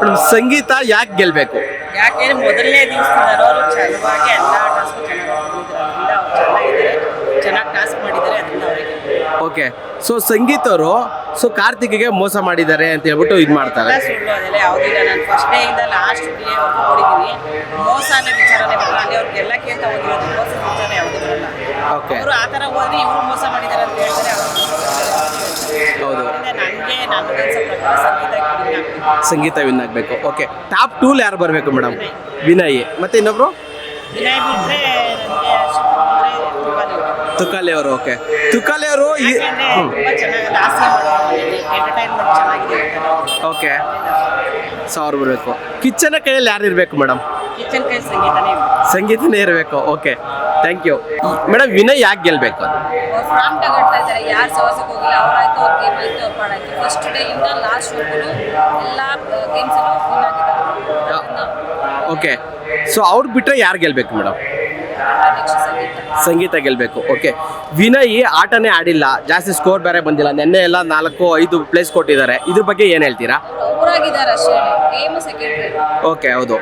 Madam ಸಂಗೀತ ಯಾಕೆ ಗೆಲ್ಬೇಕು ಯಾಕೆ ಮೊದಲನೇ ದಿವಸದಿಂದ ಅವರು ಚೆನ್ನಾಗಿ ಎಲ್ಲ ಟಾಸ್ಕ್ ಚೆನ್ನಾಗಿ ಮಾಡಿದ್ರು ಅದರಿಂದ ಅವ್ರು ಚೆನ್ನಾಗಿದ್ದಾರೆ. ಚೆನ್ನಾಗಿ ಟಾಸ್ಕ್ ಮಾಡಿದ್ದಾರೆ ಅದರಿಂದ ಅವರಿಗೆ. ಓಕೆ ಸೊ ಸಂಗೀತ ಅವರು ಸೊ ಕಾರ್ತಿಕ್ಗೆ ಮೋಸ ಮಾಡಿದ್ದಾರೆ ಅಂತ ಹೇಳ್ಬಿಟ್ಟು ಇದು ಮಾಡ್ತಾರೆ. ಎಲ್ಲ ಸುಳ್ಳು ಅದೆಲ್ಲ ಯಾವುದಿಲ್ಲ. ನಾನು ಫಸ್ಟ್ ಡೇ ಇಂದ ಲಾಸ್ಟ್ ಡೇವರೆಗೂ ನೋಡಿದ್ದೀನಿ ಮೋಸ ಅನ್ನೋ ವಿಚಾರನೇ ಬರಲ್ಲ ಅಲ್ಲಿ ಅವ್ರು ಗೆಲ್ಲಕ್ಕೆ ಅಂತ ಹೋಗಿರೋದು ಮೋಸ ವಿಚಾರ ಯಾವುದೂ ಬರಲ್ಲ ಓಕೆ ಅವರು ಆ ಥರ ಹೋದ್ರೆ ಇವ್ರು ಮೋಸ ಮಾಡಿದ್ದಾರೆ ಅಂತ ಹೇಳ್ತಾರೆ. ಹೌದು. ಪ್ರಕಾರ ಸಂಗೀತ ವಿನ್ ಆಗಬೇಕು. ಓಕೆ ಟಾಪ್ ಟೂಲ್ ಯಾರು ಬರಬೇಕು ಮೇಡಮ್ ವಿನಯ್. ಮತ್ತೆ ಇನ್ನೊಬ್ರು? ವಿನಯ್ ತುಕಾಲಿ ಅವರು ಓಕೆ ತುಕಾಲಿ ಅವರು ಓಕೆ ಸಾವಿರ ಅವ್ರು. ಬರಬೇಕು. ಕಿಚ್ಚನ ಕೈಯಲ್ಲಿ ಯಾರು ಇರಬೇಕು ಮೇಡಮ್ ಕಿಚನ್ ಕೈ ಸಂಗೀತನೇ ಸಂಗೀತನೇ ಇರಬೇಕು okay thank you madam Vinay ಯಾಕೆ ಗೆಲ್ಬೇಕು ಫ್ರಾಮ್ ಇದ್ದಾರೆ. ಯಾರು ಸವಾಸಕ್ಕೆ ಹೋಗಿಲ್ಲ ಅವ್ರಾಯ್ತು ಅವ್ರ ಗೇಮ್ ಆಯ್ತು ಅವ್ರ ಪಾಡಾಯ್ತು ಫಸ್ಟ್ ಡೇ ಇಂದ ಲಾಸ್ಟ್ ವರ್ಗು ಎಲ್ಲ ಗೇಮ್ಸಲ್ಲೂ ವಿನ್ ಆಗಿದ್ದಾರೆ. ಓಕೆ ಸೊ ಅವ್ರು ಬಿಟ್ಟರೆ ಯಾರು ಗೆಲ್ಬೇಕು ಮೇಡಮ್? ಸಂಗೀತ ಗೆಲ್ಲಬೇಕು ಗೆಲ್ಬೇಕು ಓಕೆ ವಿನಯ್ ಆಟನೇ ಆಡಿಲ್ಲ ಜಾಸ್ತಿ ಸ್ಕೋರ್ ಬೇರೆ ಬಂದಿಲ್ಲ ನಿನ್ನೆ ಎಲ್ಲ ನಾಲ್ಕು ಐದು ಪ್ಲೇಸ್ ಕೊಟ್ಟಿದ್ದಾರೆ. ಇದ್ರ ಬಗ್ಗೆ ಏನು ಹೇಳ್ತೀರಾ? ಓಕೆ ಹೌದು.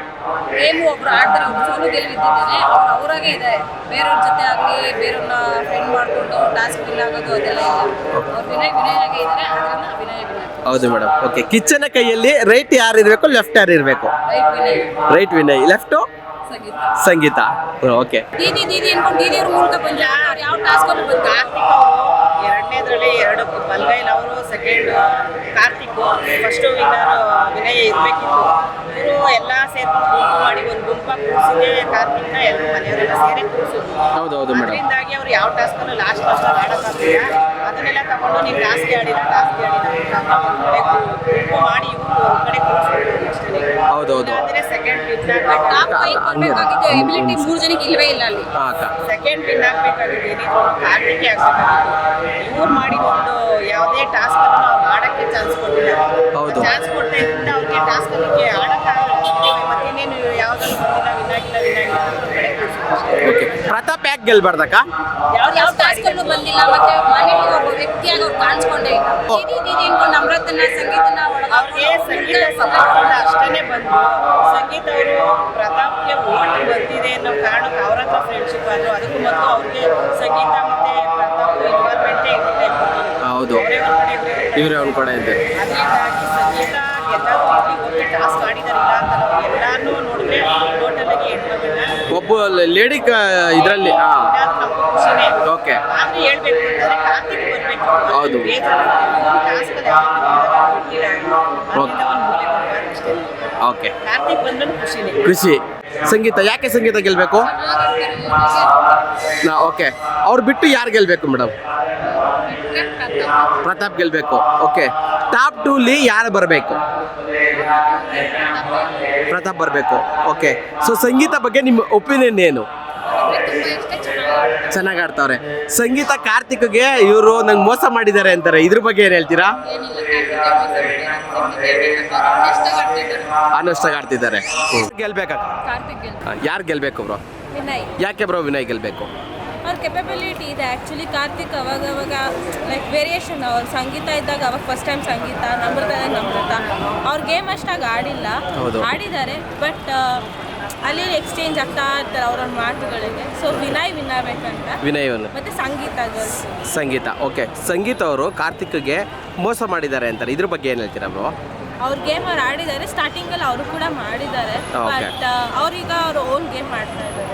ಹೌದು ಮೇಡಮ್ ಓಕೆ ಕಿಚ್ಚನ ಕೈಯಲ್ಲಿ ರೈಟ್ ಯಾರು ಇರಬೇಕು ಲೆಫ್ಟ್ ಯಾರು ಇರಬೇಕು right Vinay. Left Sangeetha. Okay Didi ದೀದಿ ಅನ್ಕೊಂಡು ದೀದಿ ಅವ್ರ ಮೂಲಕ ಬಂದ ಅವ್ರು ಯಾವ ಟಾಸ್ಕ್ ಅನ್ನು ಬಂದ ಕಾರ್ತಿಕ್ ಅವರು? ಎರಡನೇದ್ರಲ್ಲಿ ಎರಡು ಬಲ್ಗೈಲ್ ಅವರು second Karthik first winner Vinay ಇರಬೇಕಿತ್ತು. ಇವರು ಎಲ್ಲ ಸೇರ್ಕೊಂಡು ಗುಂಪು ಮಾಡಿ ಒಂದು ಗುಂಪಾಗಿ ಕೂರಿಸಿದೆ ಕಾರ್ತಿಕ್ನ ಎಲ್ಲರೂ ಮನೆಯವರೆಲ್ಲ ಸೇರಿ ಕೂರಿಸಿದ್ರು ಹೌದು ಹೌದು ಮೇಡಮ್ ಅದರಿಂದಾಗಿ ಅವ್ರು ಯಾವ ಟಾಸ್ಕನ್ನು ಲಾಸ್ಟ್ ಲಾಸ್ಟ್ ಆಡೋಕ್ಕಾಗಲಿಲ್ಲ ಅದನ್ನೆಲ್ಲ ತಗೊಂಡು ನೀವು ಜಾಸ್ತಿ ಆಡಿಲ್ಲ ಜಾಸ್ತಿ ಆಡಿಲ್ಲ ಮಾಡಿ ಕಡೆ ಕೂರಿಸ್ಬಿಟ್ರು ಹೌದು, ಹೌದು. ಇಲ್ಲಾಂದ್ರೆ ಸೆಕೆಂಡ್ ವಿನ್ ಎಬಿಲಿಟಿ ಮೂರು ಜನಕ್ಕೆ ಇಲ್ವೇ ಇಲ್ಲ ಅಲ್ಲಿ. ಸೆಕೆಂಡ್ ವಿನ್ ಆಗ್ಬೇಕಾಗಿದೆ ಏನಿದ್ರು ಕಾರ್ತಿಕೆ ಆಗ್ಬೇಕಾಗಿತ್ತು. ಇವ್ರು ಮಾಡಿದ ಒಂದು ಯಾವುದೇ ಟಾಸ್ಕ್ ಅನ್ನು ನಾವು ಮಾಡಕ್ಕೆ ಚಾನ್ಸ್ ಕೊಟ್ಟಿಲ್ಲ. ಹೌದು. ಚಾನ್ಸ್ ಕೊಡ್ತಾ ಇದ್ರಿಂದ ಅವ್ರಿಗೆ ಟಾಸ್ಕ್ ಅದಕ್ಕೆ ಆಡಕ್ಕಾಗಲ್ಲ ಮತ್ತೆ ಇನ್ನೇನು ಯಾವ್ದಾದ್ರು ಬಂದಿಲ್ಲ ವಿನ್ ಆಗಿಲ್ಲ ವಿನ್ ಆಗಿಲ್ಲ ಅಂತ ಕಡೆ ಕೂರ್ಸೋದು ಅಷ್ಟೇ. ಓಕೆ. ಪ್ರತಾಪ್ ಯಾಕೆ ಗೆಲ್ಬಾರ್ದಕ್ಕ? ಅವ್ರು ಯಾವ ಟಾಸ್ಕ್ ಬಂದಿಲ್ಲ ಮತ್ತೆ ಮನೇಲಿ ಒಬ್ಬ ವ್ಯಕ್ತಿಯಾಗಿ ಅವ್ರು ಕಾಣಿಸ್ಕೊಂಡೇ ಇಲ್ಲ. ದೀದಿ ದೀದಿ ಅನ್ಕೊಂಡು ಅಮೃತನ ಸಂಗೀತನ ಅವ್ರಿಗೆ ಸಂಗೀತ ಸಪೋರ್ಟ್ ಅಷ್ಟೇ ಬಂದು ಸಂಗೀತ ಅವರು ಪ್ರತಾಪ್ಗೆ ಓಟ್ ಬಂದಿದೆ ಅನ್ನೋ ಕಾರಣಕ್ಕೆ ಅವ್ರ ಹತ್ರ ಫ್ರೆಂಡ್ಶಿಪ್ ಆದ್ರು. ಅದಕ್ಕೂ ಮೊದಲು ಅವ್ರಿಗೆ ಸಂಗೀತ ಮತ್ತೆ ಪ್ರತಾಪ್ ಇನ್ವಾಲ್ವ್ಮೆಂಟೇ ಇರಲಿಲ್ಲ. ಹೌದು. ಅವರೇ ಇವರೇ ಒಂದು ಕಡೆ ಇದೆ ಅದರಿಂದಾಗಿ ಸಂಗೀತ ಎಲ್ಲರೂ ಇಲ್ಲಿ ಹೋಗಿ ಟಾಸ್ಕ್ ಆಡಿದಾರೆ ಇಲ್ಲ ಅಂತ ನಾವು ಎಲ್ಲಾನು ನೋಡಿದ್ರೆ ಟೋಟಲ್ ಆಗಿ ಹೆಣ್ಮಗಳನ್ನ ಒಬ್ಬ ಲೇಡಿ ಇದರಲ್ಲಿ? ಹಾಂ. ನಮ್ಗೂ ಖುಷಿನೇ ಓಕೆ ಆದ್ರೆ ಹೇಳ್ಬೇಕು ಅಂತಂದ್ರೆ ಕಾರ್ತಿಕ್ ಬರ್ಬೇಕು. ಹೌದು. ಟಾಸ್ಕ್ ಓಕೆ ಕಾರ್ತಿಕ್ ಬಂದ್ರೆ ಖುಷಿನೇ. ಕೃಷಿ ಸಂಗೀತ ಯಾಕೆ ಸಂಗೀತ ಗೆಲ್ಬೇಕು? ನಾ ಓಕೆ ಅವ್ರು ಬಿಟ್ಟು ಯಾರು ಗೆಲ್ಬೇಕು ಮೇಡಮ್ ಪ್ರತಾಪ್ ಗೆಲ್ಬೇಕು. ಓಕೆ ಟಾಪ್ ಟೂಲಿ ಯಾರು ಬರಬೇಕು? ಪ್ರತಾಪ್ ಬರಬೇಕು. ಓಕೆ ಸೊ ಸಂಗೀತ ಬಗ್ಗೆ ನಿಮ್ಮ ಒಪಿನಿಯನ್ ಏನು? ಚೆನ್ನಾಗಿ ಆಡ್ತಾವ್ರೆ. ಸಂಗೀತ ಕಾರ್ತಿಕ್ಗೆ ಇವರು ನಂಗೆ ಮೋಸ ಮಾಡಿದ್ದಾರೆ ಅಂತಾರೆ. ಇದ್ರ ಬಗ್ಗೆ ಏನು ಹೇಳ್ತೀರಾ? ಅನುಷ್ಠಾಗ ಆಡ್ತಿದ್ದಾರೆ ಗೆಲ್ಬೇಕಾ. ಯಾರು ಗೆಲ್ಬೇಕು ಬ್ರೋ? ವಿನಯ್. ಯಾಕೆ ಬ್ರೋ ವಿನಯ್ ಗೆಲ್ಬೇಕು? ಅವ್ರ ಕೆಪಬಿಲಿಟಿ ಇದೆ. ಆ್ಯಕ್ಚುಲಿ ಕಾರ್ತಿಕ್ ಅವಾಗ ಅವಾಗ ಲೈಕ್ ವೇರಿಯೇಷನ್ ಅವ್ರ ಸಂಗೀತ ಇದ್ದಾಗ ಅವಾಗ ಫಸ್ಟ್ ಟೈಮ್ ಸಂಗೀತ ನಮ್ರತ ಇದ್ದಾಗ ನಮ್ರತ. ಅವ್ರ ಗೇಮ್ ಅಷ್ಟಾಗಿ ಆಡಿಲ್ಲ. ಆಡಿದ್ದಾರೆ. ಬಟ್ ಅಲ್ಲಿ ಎಕ್ಸ್ಚೇಂಜ್ ಆಗ್ತಾ ಇರ್ತಾರೆ ಅವ್ರವ್ರ ಮಾತುಗಳಿಗೆ. ಸೊ ವಿನಯ್ ವಿನ್ ಆಗ್ಬೇಕಂತ ವಿನಯ್ ಮತ್ತೆ ಸಂಗೀತ ಸಂಗೀತ. ಓಕೆ ಸಂಗೀತ ಅವರು ಕಾರ್ತಿಕ್ಗೆ ಮೋಸ ಮಾಡಿದ್ದಾರೆ ಅಂತಾರೆ. ಇದ್ರ ಬಗ್ಗೆ ಏನು ಹೇಳ್ತೀರಾ ಬ್ರೋ? ಅವ್ರ ಗೇಮ್ ಅವ್ರು ಆಡಿದ್ದಾರೆ. ಸ್ಟಾರ್ಟಿಂಗಲ್ಲಿ ಅವರು ಕೂಡ ಮಾಡಿದ್ದಾರೆ. ಬಟ್ ಅವ್ರೀಗ ಅವ್ರ ಓನ್ ಗೇಮ್ ಮಾಡ್ತಾ ಇದ್ದಾರೆ.